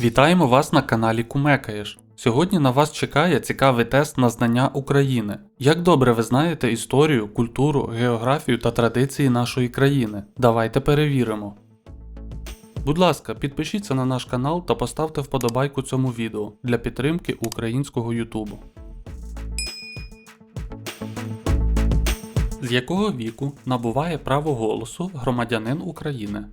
Вітаємо вас на каналі Кумекаєш. Сьогодні на вас чекає цікавий тест на знання України. Як добре ви знаєте історію, культуру, географію та традиції нашої країни? Давайте перевіримо. Будь ласка, підпишіться на наш канал та поставте вподобайку цьому відео для підтримки українського Ютубу. З якого віку набуває право голосу громадянин України?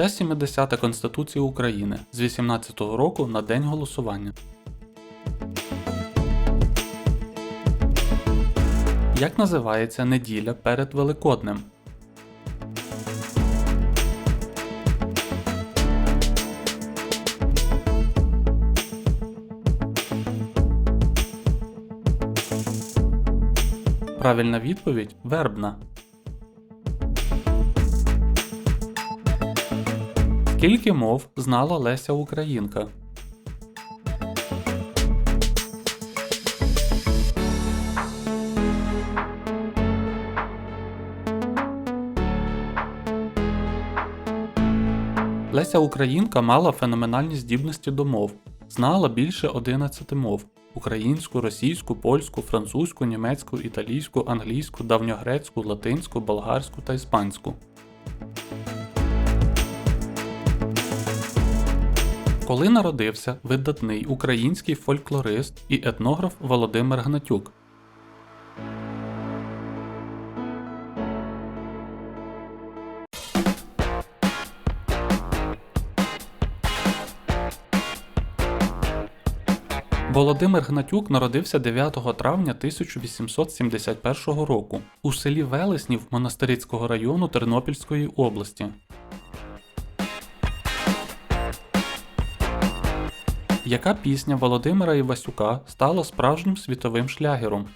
Стаття 70 Конституції України з 18-го року на день голосування. Як називається неділя перед Великоднем? Правильна відповідь вербна. Скільки мов знала Леся Українка? Леся Українка мала феноменальні здібності до мов, знала більше 11 мов: українську, російську, польську, французьку, німецьку, італійську, англійську, давньогрецьку, латинську, болгарську та іспанську. Коли народився видатний український фольклорист і етнограф Володимир Гнатюк? Володимир Гнатюк народився 9 травня 1871 року у селі Велеснів Монастирицького району Тернопільської області. Яка пісня Володимира Івасюка стала справжнім світовим шлягером?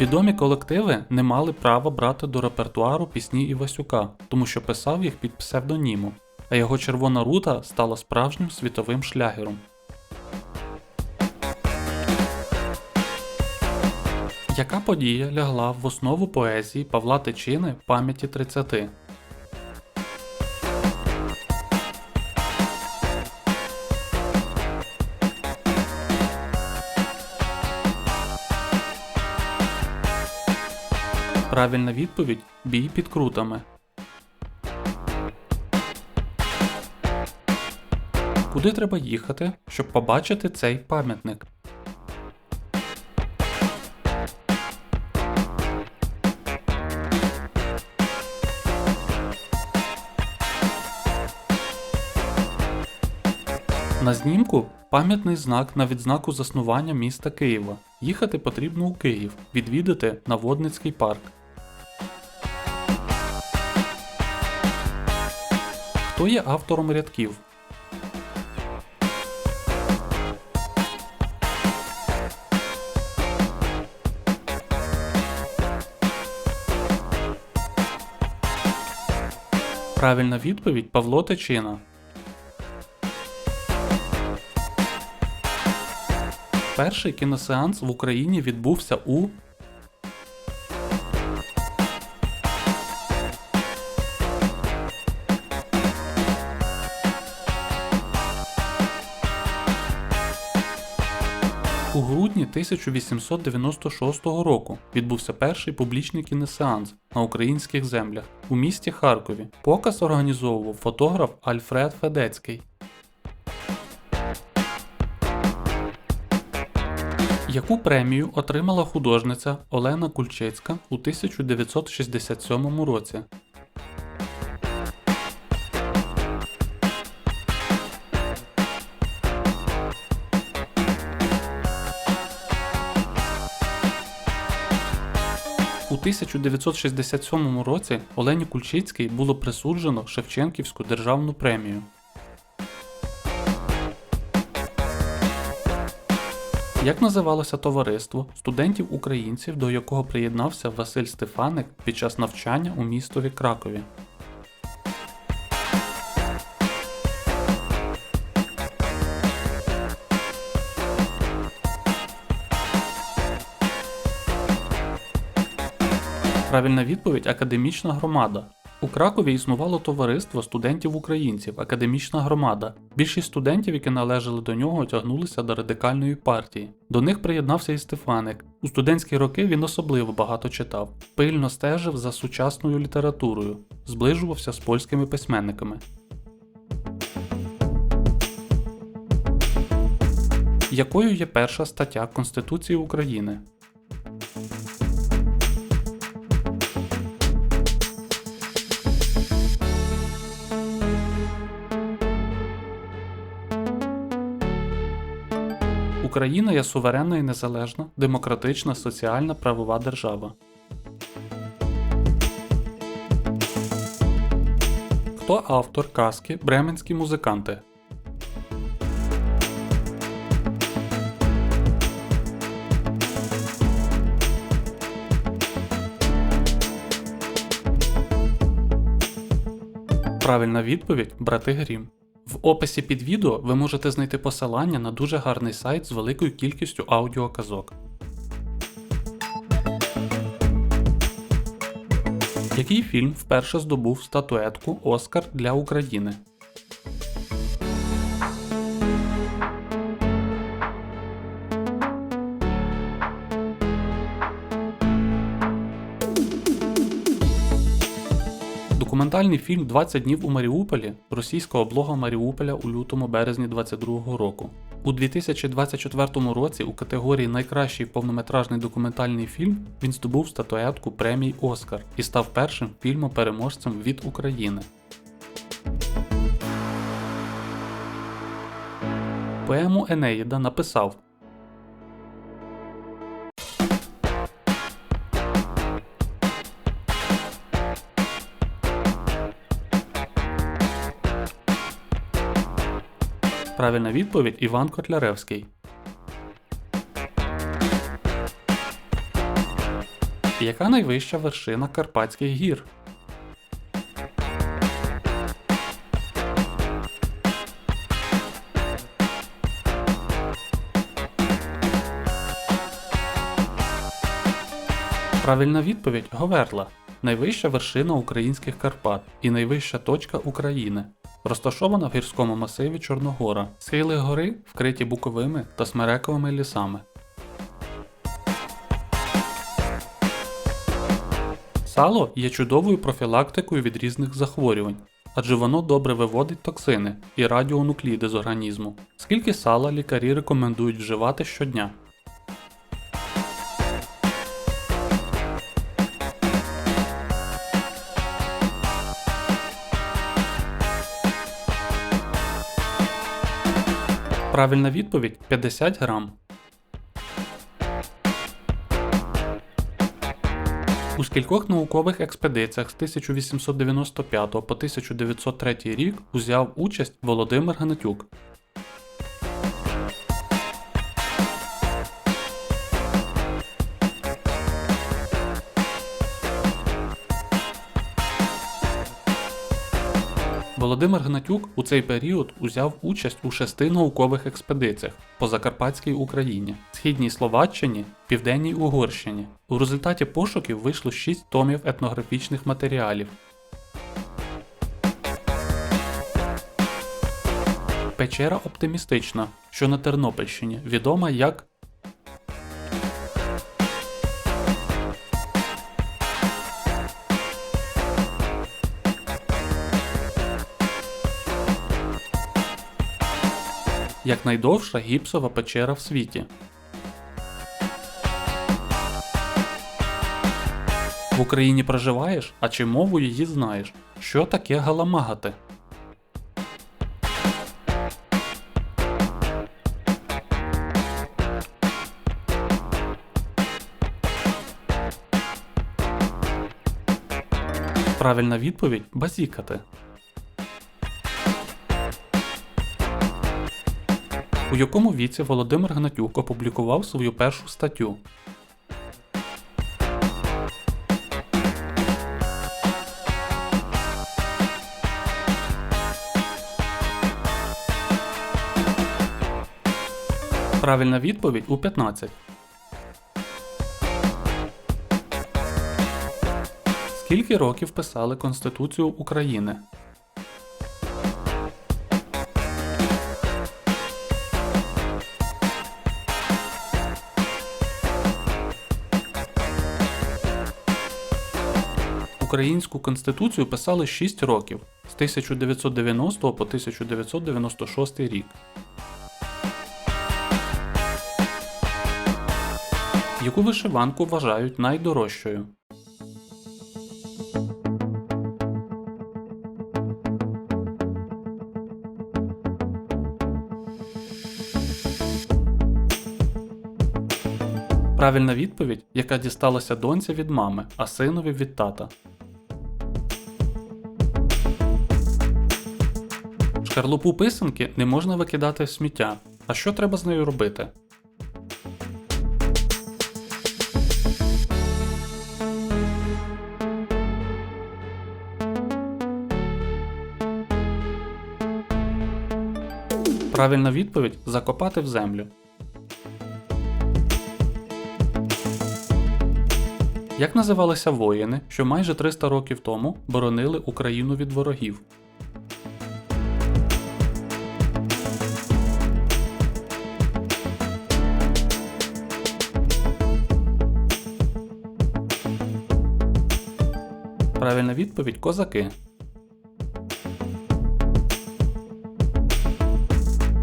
Відомі колективи не мали права брати до репертуару пісні Івасюка, тому що писав їх під псевдонімом, а його червона рута стала справжнім світовим шлягером. Яка подія лягла в основу поезії Павла Тичини пам'яті 30? Правильна відповідь бій під крутами. Куди треба їхати, щоб побачити цей пам'ятник? На знімку пам'ятний знак на відзнаку заснування міста Києва. Їхати потрібно у Київ, відвідати Наводницький парк. Хто є автором рядків? Правильна відповідь Павло Тичина. Перший кіносеанс в Україні відбувся у У грудні 1896 року відбувся перший публічний кіносеанс на українських землях у місті Харкові. Показ організовував фотограф Альфред Федецький. Яку премію отримала художниця Олена Кульчицька у 1967 році? У 1967 році Олені Кульчицькій було присуджено Шевченківську державну премію. Як називалося товариство студентів-українців, до якого приєднався Василь Стефаник під час навчання у містові Кракові? Правильна відповідь академічна громада. У Кракові існувало товариство студентів-українців, академічна громада. Більшість студентів, які належали до нього, тягнулися до радикальної партії. До них приєднався і Стефаник. У студентські роки він особливо багато читав, пильно стежив за сучасною літературою, зближувався з польськими письменниками. Якою є перша стаття Конституції України? Україна є суверенна і незалежна, демократична, соціальна правова держава. Хто автор казки Бременські музиканти? Правильна відповідь Брати Грім. В описі під відео ви можете знайти посилання на дуже гарний сайт з великою кількістю аудіоказок. Який фільм вперше здобув статуетку Оскар для України? Документальний фільм «20 днів у Маріуполі російська облога Маріуполя у лютому березні 22 року. У 2024 році у категорії Найкращий повнометражний документальний фільм він здобув статуетку премії Оскар і став першим фільмом-переможцем від України. Поему Енеїда написав Правильна відповідь Іван Котляревський. Яка найвища вершина Карпатських гір? Правильна відповідь Говерла. Найвища вершина українських Карпат і найвища точка України. Розташована в гірському масиві Чорногора. Схили гори вкриті буковими та смерековими лісами. Сало є чудовою профілактикою від різних захворювань, адже воно добре виводить токсини і радіонукліди з організму. Скільки сала лікарі рекомендують вживати щодня? Правильна відповідь 50 грам. У скількох наукових експедиціях з 1895 по 1903 рік узяв участь Володимир Гнатюк. Володимир Гнатюк у цей період узяв участь у шести наукових експедиціях по Закарпатській Україні, Східній Словаччині, Південній Угорщині. У результаті пошуків вийшло 6 томів етнографічних матеріалів. Печера оптимістична, що на Тернопільщині, відома як як найдовша гіпсова печера в світі. В Україні проживаєш, а чи мову її знаєш? Що таке галамагати? Правильна відповідь базікати. У якому віці Володимир Гнатюк опублікував свою першу статтю? Правильна відповідь у 15. Скільки років писали Конституцію України? Українську конституцію писали 6 років з 1990 по 1996 рік. Яку вишиванку вважають найдорожчою? Правильна відповідь, яка дісталася доньці від мами, а синові від тата. Шкарлупу писанки не можна викидати в сміття. А що треба з нею робити? Правильна відповідь закопати в землю. Як називалися воїни, що майже 300 років тому боронили Україну від ворогів? Правильна відповідь козаки.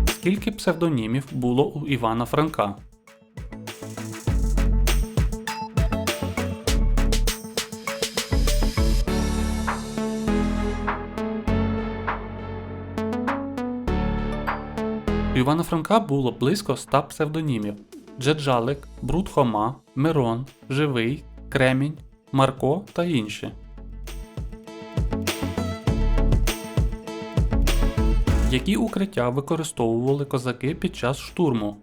Скільки псевдонімів було у Івана Франка? Івана Франка було близько ста псевдонімів: Джеджалик, Брудхома, Мирон, Живий, Кремінь, Марко та інші. Які укриття використовували козаки під час штурму?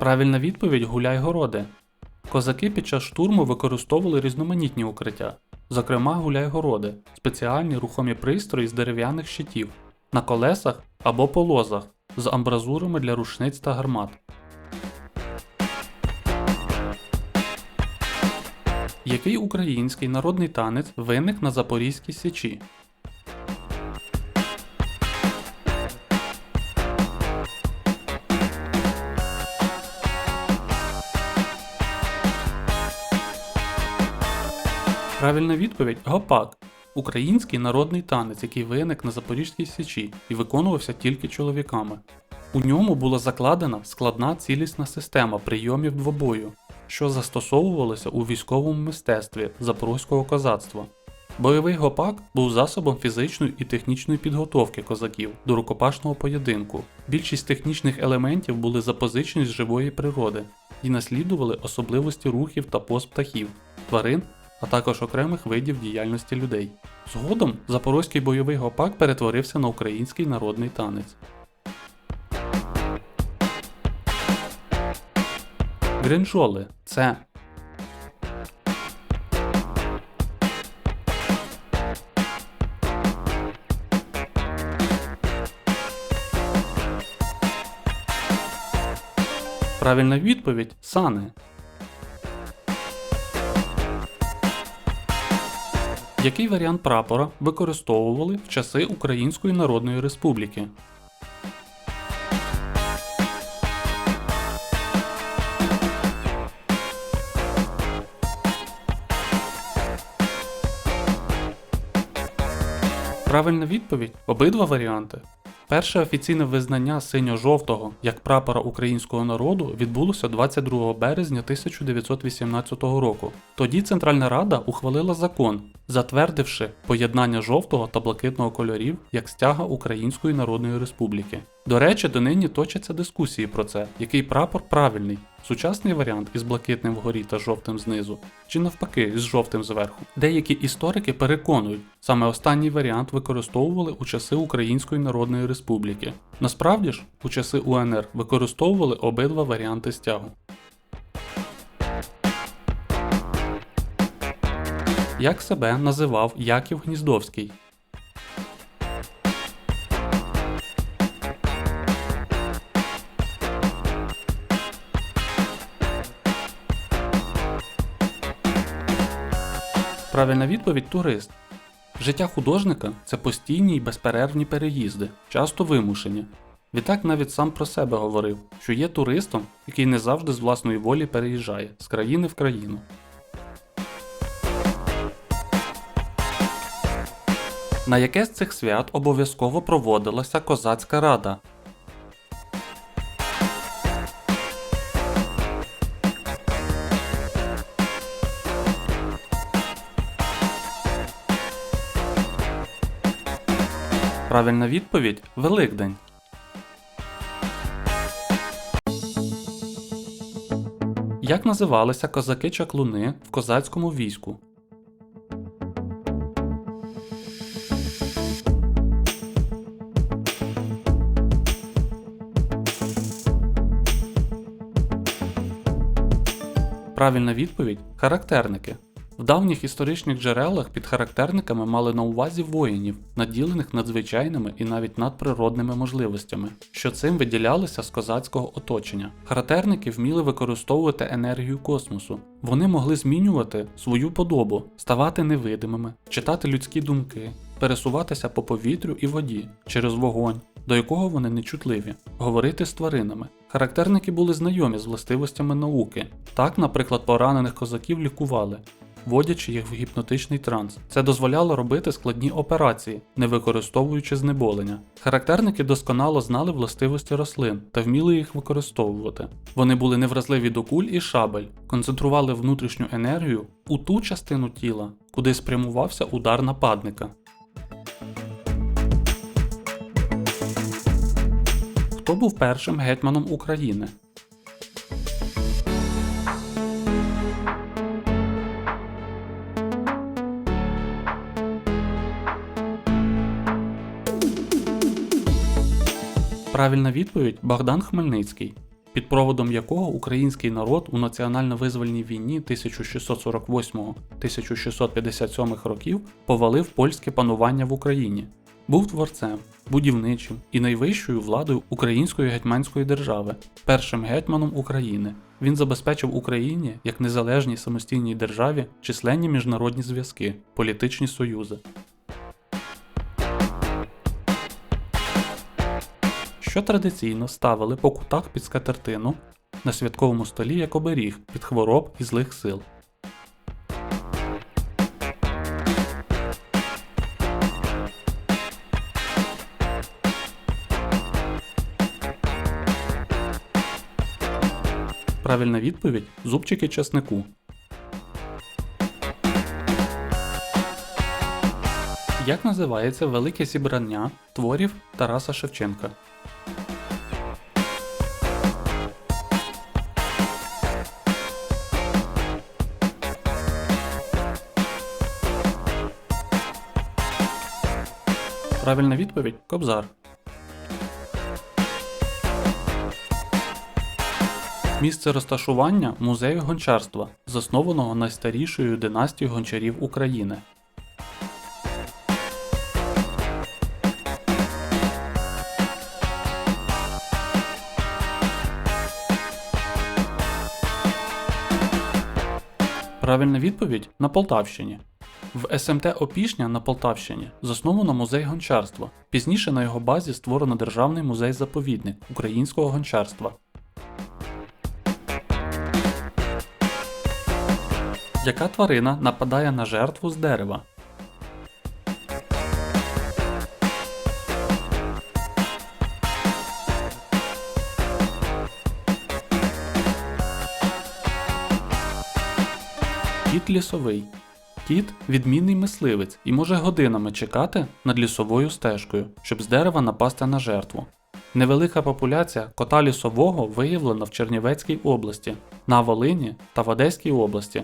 Правильна відповідь Гуляй-городи. Козаки під час штурму використовували різноманітні укриття, зокрема гуляй-городи, спеціальні рухомі пристрої з дерев'яних щитів, на колесах або полозах з амбразурами для рушниць та гармат. Який український народний танець виник на Запорізькій Січі? Правильна відповідь гопак. Український народний танець, який виник на Запорізькій Січі і виконувався тільки чоловіками. У ньому була закладена складна цілісна система прийомів двобою, що застосовувалося у військовому мистецтві запорозького козацтва. Бойовий гопак був засобом фізичної і технічної підготовки козаків до рукопашного поєдинку. Більшість технічних елементів були запозичені з живої природи і наслідували особливості рухів та поз птахів, тварин, а також окремих видів діяльності людей. Згодом запорозький бойовий гопак перетворився на український народний танець. Гринжоли це Правильна відповідь сани. Який варіант прапора використовували в часи Української Народної Республіки? Правильна відповідь обидва варіанти. Перше офіційне визнання синьо-жовтого як прапора українського народу відбулося 22 березня 1918 року. Тоді Центральна Рада ухвалила закон, затвердивши поєднання жовтого та блакитного кольорів як стяга Української Народної Республіки. До речі, донині точаться дискусії про це, який прапор правильний Сучасний варіант із блакитним вгорі та жовтим знизу, чи навпаки із жовтим зверху. Деякі історики переконують, саме останній варіант використовували у часи Української Народної Республіки. Насправді ж, у часи УНР використовували обидва варіанти стягу. Як себе називав Яків Гніздовський? Правильна відповідь турист. Життя художника це постійні й безперервні переїзди, часто вимушені. Відтак навіть сам про себе говорив, що є туристом, який не завжди з власної волі переїжджає з країни в країну. На яке з цих свят обов'язково проводилася козацька рада? Правильна відповідь Великдень. Як називалися козаки-чаклуни в козацькому війську? Правильна відповідь характерники. В давніх історичних джерелах під характерниками мали на увазі воїнів, наділених надзвичайними і навіть надприродними можливостями, що цим виділялися з козацького оточення. Характерники вміли використовувати енергію космосу. Вони могли змінювати свою подобу, ставати невидимими, читати людські думки, пересуватися по повітрю і воді через вогонь, до якого вони не чутливі, говорити з тваринами. Характерники були знайомі з властивостями науки. Так, наприклад, поранених козаків лікували, вводячи їх в гіпнотичний транс. Це дозволяло робити складні операції, не використовуючи знеболення. Характерники досконало знали властивості рослин та вміли їх використовувати. Вони були невразливі до куль і шабель, концентрували внутрішню енергію у ту частину тіла, куди спрямувався удар нападника. Хто був першим гетьманом України? Правильна відповідь Богдан Хмельницький, під проводом якого український народ у національно-визвольній війні 1648-1657 років повалив польське панування в Україні. Був творцем, будівничим і найвищою владою Української гетьманської держави, першим гетьманом України. Він забезпечив Україні як незалежній самостійній державі численні міжнародні зв'язки, політичні союзи. Що традиційно ставили по кутах під скатертину на святковому столі як оберіг від хвороб і злих сил. Правильна відповідь зубчики часнику. Як називається велике зібрання творів Тараса Шевченка? Правильна відповідь Кобзар. Місце розташування музею гончарства, заснованого найстарішою династією гончарів України. Правильна відповідь на Полтавщині. В СМТ Опішня на Полтавщині засновано музей гончарства. Пізніше на його базі створено Державний музей-заповідник українського гончарства. Яка тварина нападає на жертву з дерева? Кіт лісовий. Кіт відмінний мисливець і може годинами чекати над лісовою стежкою, щоб з дерева напасти на жертву. Невелика популяція кота лісового виявлена в Чернівецькій області, на Волині та в Одеській області.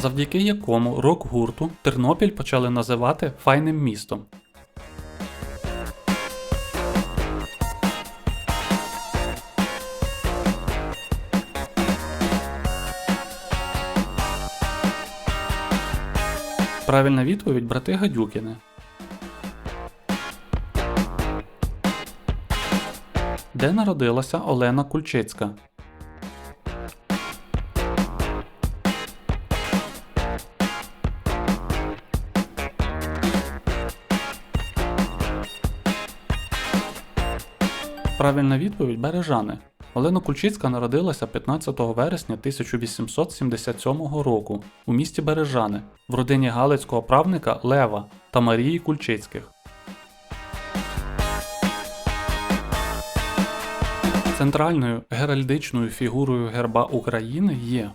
Завдяки якому рок-гурту Тернопіль почали називати файним містом. Правильна відповідь брати Гадюкіни. Де народилася Олена Кульчицька? Правильна відповідь Бережани. Олена Кульчицька народилася 15 вересня 1877 року у місті Бережани в родині галицького правника Лева та Марії Кульчицьких. Центральною геральдичною фігурою герба України є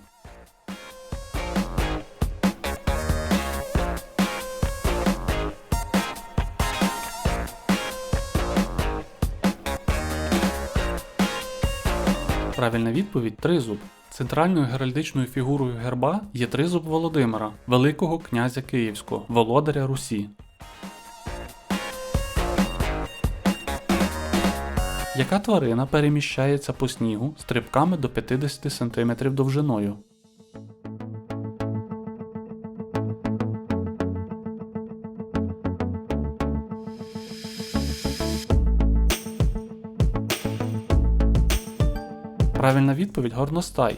Правильна відповідь тризуб. Центральною геральдичною фігурою герба є тризуб Володимира, Великого князя Київського, володаря Русі. Яка тварина переміщається по снігу стрибками до 50 см довжиною? Правильна відповідь горностай.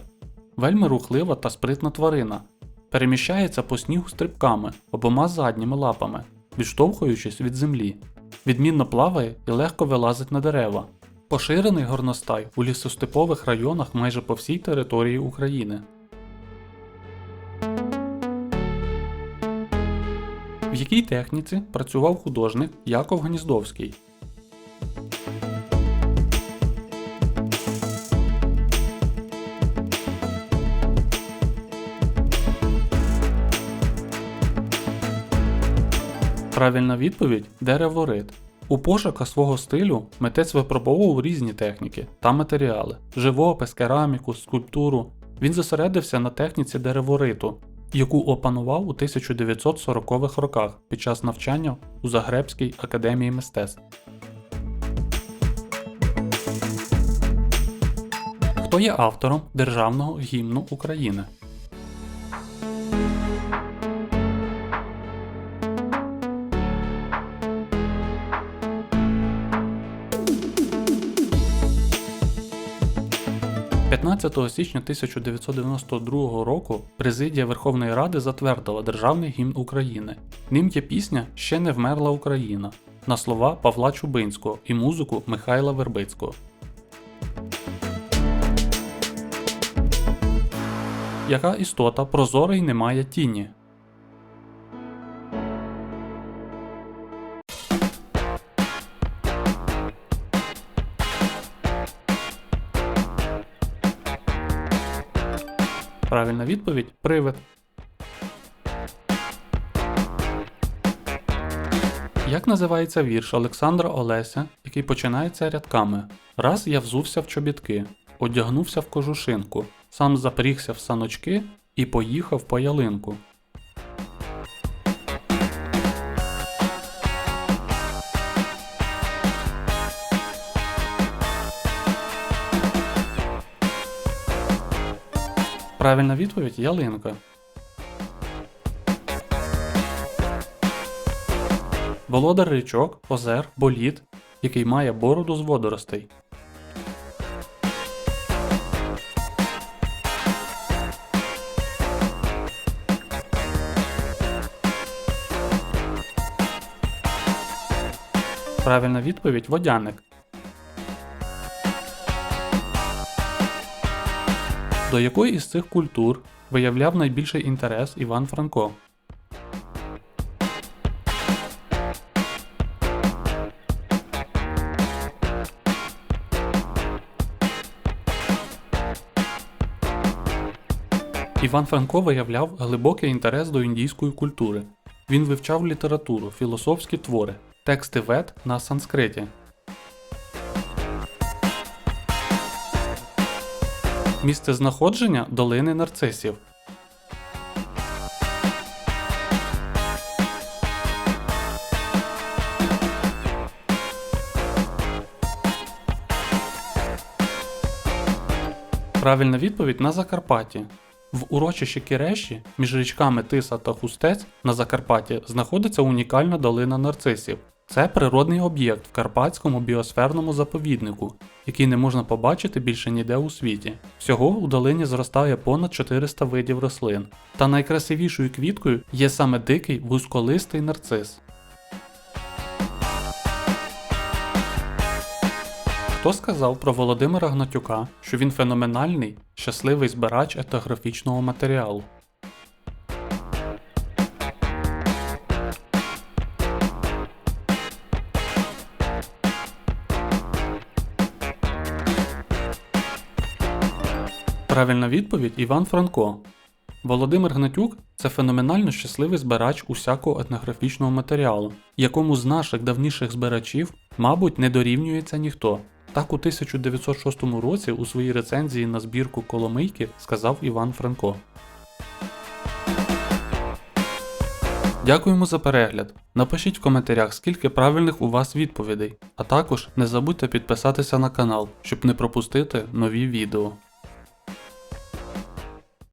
Вельми рухлива та спритна тварина. Переміщається по снігу стрибками обома задніми лапами, відштовхуючись від землі. Відмінно плаває і легко вилазить на дерева. Поширений горностай у лісостепових районах майже по всій території України. В якій техніці працював художник Яков Гніздовський? Правильна відповідь дереворит. У пошуках свого стилю митець випробовував різні техніки та матеріали живопис, кераміку, скульптуру. Він зосередився на техніці деревориту, яку опанував у 1940-х роках під час навчання у Загребській академії мистецтв. Хто є автором Державного гімну України? – 15 січня 1992 року Президія Верховної Ради затвердила Державний гімн України. Ним є пісня Ще не вмерла Україна на слова Павла Чубинського і музику Михайла Вербицького. Яка істота прозорий не має тіні? Правильна відповідь привид. Як називається вірш Олександра Олеся, який починається рядками Раз я взувся в чобітки, одягнувся в кожушинку, сам запрігся в саночки і поїхав по ялинку. Правильна відповідь ялинка. Володар річок, озер, боліт, який має бороду з водоростей. Правильна відповідь водяник. До якої із цих культур виявляв найбільший інтерес Іван Франко? Іван Франко виявляв глибокий інтерес до індійської культури. Він вивчав літературу, філософські твори, тексти вед на санскриті. Місце знаходження долини нарцисів. Правильна відповідь на Закарпатті. В урочищі Кіреші між річками Тиса та Хустець на Закарпатті знаходиться унікальна долина нарцисів. Це природний об'єкт в Карпатському біосферному заповіднику, який не можна побачити більше ніде у світі. Всього у долині зростає понад 400 видів рослин, та найкрасивішою квіткою є саме дикий вузьколистий нарцис. Хто сказав про Володимира Гнатюка, що він феноменальний, щасливий збирач етнографічного матеріалу? Правильна відповідь Іван Франко. Володимир Гнатюк це феноменально щасливий збирач усякого етнографічного матеріалу, якому з наших давніших збирачів, мабуть, не дорівнюється ніхто. Так у 1906 році у своїй рецензії на збірку Коломийки сказав Іван Франко. Дякуємо за перегляд. Напишіть в коментарях, скільки правильних у вас відповідей, а також не забудьте підписатися на канал, щоб не пропустити нові відео.